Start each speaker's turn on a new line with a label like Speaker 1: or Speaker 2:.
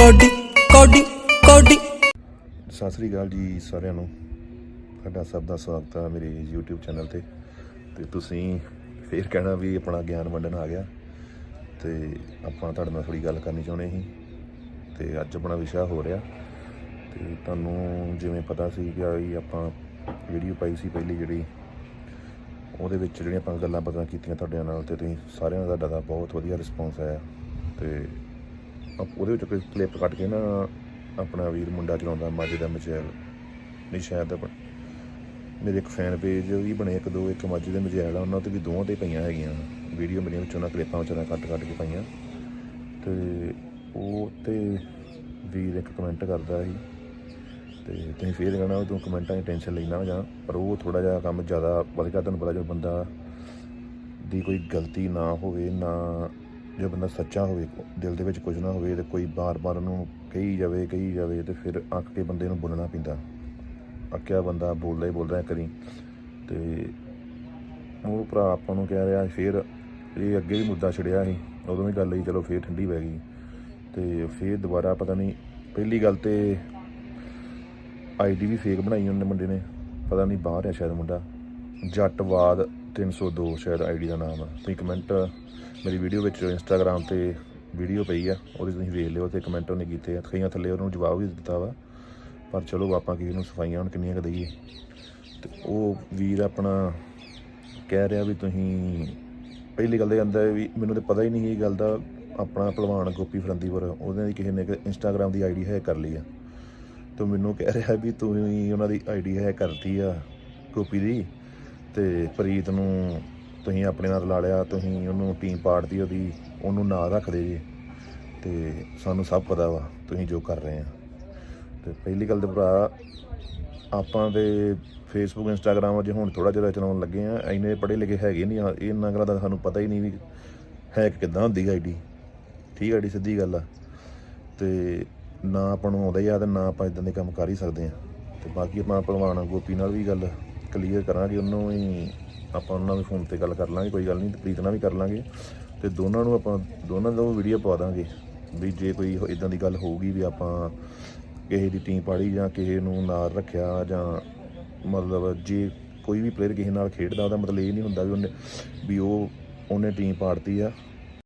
Speaker 1: Cody Cody Cody.
Speaker 2: Sat Sri ਅਕਾਲ ਜੀ ਸਾਰਿਆਂ ਨੂੰ। ਤੁਹਾਡਾ ਸਭ ਦਾ ਸਵਾਗਤ ਹੈ ਮੇਰੇ YouTube ਚੈਨਲ ਤੇ। ਤੇ ਤੁਸੀਂ ਫੇਰ ਕਹਿਣਾ ਵੀ ਆਪਣਾ ਗਿਆਨ ਵੰਡਣ ਆ ਗਿਆ। ਤੇ ਆਪਾਂ ਤੁਹਾਡੇ ਨਾਲ ਥੋੜੀ ਗੱਲ ਕਰਨੀ ਚਾਹੁੰਦੇ ਸੀ। ਤੇ ਅੱਜ ਆਪਣਾ ਵਿਸ਼ਾ ਹੋ ਰਿਹਾ। ਤੇ ਤੁਹਾਨੂੰ ਜਿਵੇਂ ਪਤਾ ਸੀ ਕਿ ਵੀ ਆਪਾਂ ਵੀਡੀਓ ਪਾਈ ਸੀ ਪਹਿਲੀ ਜਿਹੜੀ। ਉਹਦੇ ਵਿੱਚ ਜਿਹੜੀਆਂ ਆਪਾਂ ਗੱਲਾਂ ਬਾਤਾਂ ਕੀਤੀਆਂ ਤੁਹਾਡੇ ਨਾਲ ਤੇ ਤੁਸੀਂ ਸਾਰਿਆਂ ਦਾ ਤੁਹਾਡਾ ਬਹੁਤ ਵਧੀਆ ਰਿਸਪੌਂਸ ਆਇਆ। ਤੇ ਉਹਦੇ ਵਿੱਚ ਕੋਈ ਕਲਿੱਪ ਕੱਟ ਕੇ ਨਾ ਆਪਣਾ ਵੀਰ ਮੁੰਡਾ ਚਲਾਉਂਦਾ, ਮਾਝੇ ਦਾ ਮਚੈਲ, ਨਹੀਂ ਸ਼ਾਇਦ ਦਾ ਮੇਰੇ ਇੱਕ ਫੈਨ ਪੇਜ ਵੀ ਬਣੇ, ਇੱਕ ਦੋ, ਇੱਕ ਮਾਝੇ ਦੇ ਮਚੈਲ ਆ, ਉਹਨਾਂ ਤੇ ਵੀ ਦੋਵਾਂ ਤੇ ਪਈਆਂ ਹੈਗੀਆਂ। ਵੀਡੀਓ ਮੇਰੀਆਂ ਵਿੱਚੋਂ ਨਾ ਕਲਿੱਪਾਂ ਵਿਚਾਰਾ ਕੱਟ ਕੱਟ ਕੇ ਪਾਈਆਂ। ਤੇ ਉਹ ਤੇ ਵੀਰ ਇੱਕ ਕਮੈਂਟ ਕਰਦਾ ਸੀ, ਤੇ ਤੁਸੀਂ ਫੇਰ ਕਹਿਣਾ ਤੂੰ ਕਮੈਂਟਾਂ ਦੀ ਟੈਨਸ਼ਨ ਲੈਣਾ ਜਾਂ, ਪਰ ਉਹ ਥੋੜਾ ਜਿਹਾ ਕੰਮ ਜ਼ਿਆਦਾ ਵਧੀਆ ਤੁਹਾਨੂੰ ਪਤਾ ਜੋ ਬੰਦਾ ਦੀ ਕੋਈ ਗਲਤੀ ਨਾ ਹੋਵੇ, ਨਾ ਜੇ ਬੰਦਾ ਸੱਚਾ ਹੋਵੇ, ਦਿਲ ਦੇ ਵਿੱਚ ਕੁਝ ਨਾ ਹੋਵੇ ਤੇ ਕੋਈ ਬਾਰ-ਬਾਰ ਉਹਨੂੰ ਕਹੀ ਜਾਵੇ ਕਹੀ ਜਾਵੇ ਤੇ ਫਿਰ ਅੱਕ ਕੇ ਬੰਦੇ ਨੂੰ ਬੋਲਣਾ ਪੈਂਦਾ। ਅੱਕਿਆ ਬੰਦਾ ਬੋਲਦਾ ਹੀ ਬੋਲਦਾ ਕਰੀ। ਤੇ ਉਹ ਭਰਾ ਆਪਾਂ ਨੂੰ ਕਹਿ ਰਿਹਾ ਫਿਰ ਇਹ ਅੱਗੇ ਵੀ ਮੁੱਦਾ ਛੜਿਆ ਸੀ। ਉਦੋਂ ਵੀ ਗੱਲ ਹੀ ਚਲੋ ਫੇਰ ਠੰਡੀ ਪੈ ਗਈ। ਤੇ ਫੇਰ ਦੁਬਾਰਾ ਪਤਾ ਨਹੀਂ, ਪਹਿਲੀ ਗੱਲ ਤੇ ਆਈਡੀ ਵੀ ਫੇਕ ਬਣਾਈ ਉਹਨੇ ਮੁੰਡੇ ਨੇ। ਪਤਾ ਨਹੀਂ ਬਾਹਰ ਆ ਸ਼ਾਇਦ ਮੁੰਡਾ। ਜੱਟਵਾਦ 302 ਸ਼ਾਇਦ ਆਈਡੀ ਦਾ ਨਾਮ ਆ। ਤੁਸੀਂ ਕਮੈਂਟ ਮੇਰੀ ਵੀਡੀਓ ਵਿੱਚ ਇੰਸਟਾਗ੍ਰam ਤੇ ਵੀਡੀਓ ਪਈ ਆ, ਉਹਦੇ ਤੁਸੀਂ ਵੇਖ ਲਿਓ ਤੇ ਕਮੈਂਟ ਉਹਨੇ ਕੀਤੇ ਆ। ਕਈਆਂ ਥੱਲੇ ਉਹਨੂੰ ਜਵਾਬ ਵੀ ਦਿੱਤਾ ਵਾ, ਪਰ ਚਲੋ ਆਪਾਂ ਕਿਸੇ ਨੂੰ ਸਫਾਈਆਂ ਹੁਣ ਕਿੰਨੀਆਂ ਕੁ ਦਈਏ। ਤੇ ਉਹ ਵੀਰ ਆਪਣਾ ਕਹਿ ਰਿਹਾ ਵੀ ਤੁਸੀਂ, ਪਹਿਲੀ ਗੱਲ ਇਹ ਆਂਦਾ ਵੀ ਮੈਨੂੰ ਤਾਂ ਪਤਾ ਹੀ ਨਹੀਂ ਇਹ ਗੱਲ ਦਾ, ਆਪਣਾ ਭਲਵਾਨ ਗੋਪੀ ਫਰੰਦੀਪੁਰ ਉਹਦੇ ਦੀ ਕਿਸੇ ਨੇ ਇੰਸਟਾਗ੍ਰam ਦੀ ਆਈਡੀ ਹੈ ਕਰ ਲਈ ਆ। ਤੇ ਮੈਨੂੰ ਕਹਿ ਰਿਹਾ ਵੀ ਤੁਸੀਂ ਉਹਨਾਂ ਦੀ ਆਈਡੀ ਹੈ ਕਰਤੀ ਆ ਗੋਪੀ ਦੀ। ਤੇ ਪ੍ਰੀਤ ਨੂੰ ਤੁਸੀਂ ਆਪਣੇ ਨਾਲ ਲਾ ਲਿਆ, ਤੁਸੀਂ ਉਹਨੂੰ ਟੀਮ ਪਾੜਦੀ ਉਹਦੀ, ਉਹਨੂੰ ਨਾਲ ਰੱਖਦੇ ਜੀ। ਤੇ ਸਾਨੂੰ ਸਭ ਪਤਾ ਵਾ, ਤੁਸੀਂ ਜੋ ਕਰ ਰਹੇ ਆ। ਤੇ ਪਹਿਲੀ ਗੱਲ ਤੇ ਭਰਾ, ਆਪਾਂ ਤੇ ਫੇਸਬੁੱਕ ਇੰਸਟਾਗ੍ਰਾਮ ਅਜੇ ਹੁਣ ਥੋੜਾ ਜਿਹਾ ਚਲਾਉਣ ਲੱਗੇ ਆ। ਇੰਨੇ ਪੜ੍ਹੇ ਲਿਖੇ ਹੈਗੇ ਨਹੀਂ ਇਹਨਾਂ ਗੱਲਾਂ ਦਾ ਸਾਨੂੰ ਪਤਾ ਹੀ ਨਹੀਂ ਵੀ ਹੈਕ ਕਿੱਦਾਂ ਹੁੰਦੀ ਆਈਡੀ। ਠੀਕ ਆਈਡੀ, ਸਿੱਧੀ ਗੱਲ ਆ। ਤੇ ਨਾ ਆਪਾਂ ਨੂੰ ਆਉਂਦਾ ਹੀ ਆ ਤੇ ਨਾ ਆਪਾਂ ਇਦਾਂ ਦੇ ਕੰਮ ਕਰ ਹੀ ਸਕਦੇ ਆ। ਤੇ ਬਾਕੀ ਆਪਾਂ ਭਲਵਾਨ ਗੋਪੀ ਨਾਲ ਵੀ ਗੱਲ ਕਲੀਅਰ ਕਰਾਂਗੇ, ਉਹਨੂੰ ਵੀ ਆਪਾਂ ਉਹਨਾਂ ਦੇ ਫੋਨ ਤੇ ਗੱਲ ਕਰ ਲਾਂਗੇ, ਕੋਈ ਗੱਲ ਨਹੀਂ ਤੇ ਪ੍ਰੀਤ ਨਾਲ ਵੀ ਕਰ ਲਾਂਗੇ। ਤੇ ਦੋਨਾਂ ਨੂੰ ਆਪਾਂ, ਦੋਨਾਂ ਦਾ ਵੀਡੀਓ ਪਾ ਦਾਂਗੇ ਵੀ ਜੇ ਕੋਈ ਇਦਾਂ ਦੀ ਗੱਲ ਹੋਊਗੀ ਵੀ ਆਪਾਂ ਕਿਸੇ ਦੀ ਟੀਮ ਪਾੜੀ ਜਾਂ ਕਿਸੇ ਨੂੰ ਨਾਲ ਰੱਖਿਆ ਜਾਂ ਮਤਲਬ ਜੇ ਕੋਈ ਵੀ ਪਲੇਅਰ ਕਿਸੇ ਨਾਲ ਖੇਡਦਾ, ਉਹਦਾ ਮਤਲਬ ਇਹ ਨਹੀਂ ਹੁੰਦਾ ਵੀ ਉਹਨੇ, ਵੀ ਉਹ ਉਹਨੇ ਟੀਮ ਪਾੜਤੀ ਆ।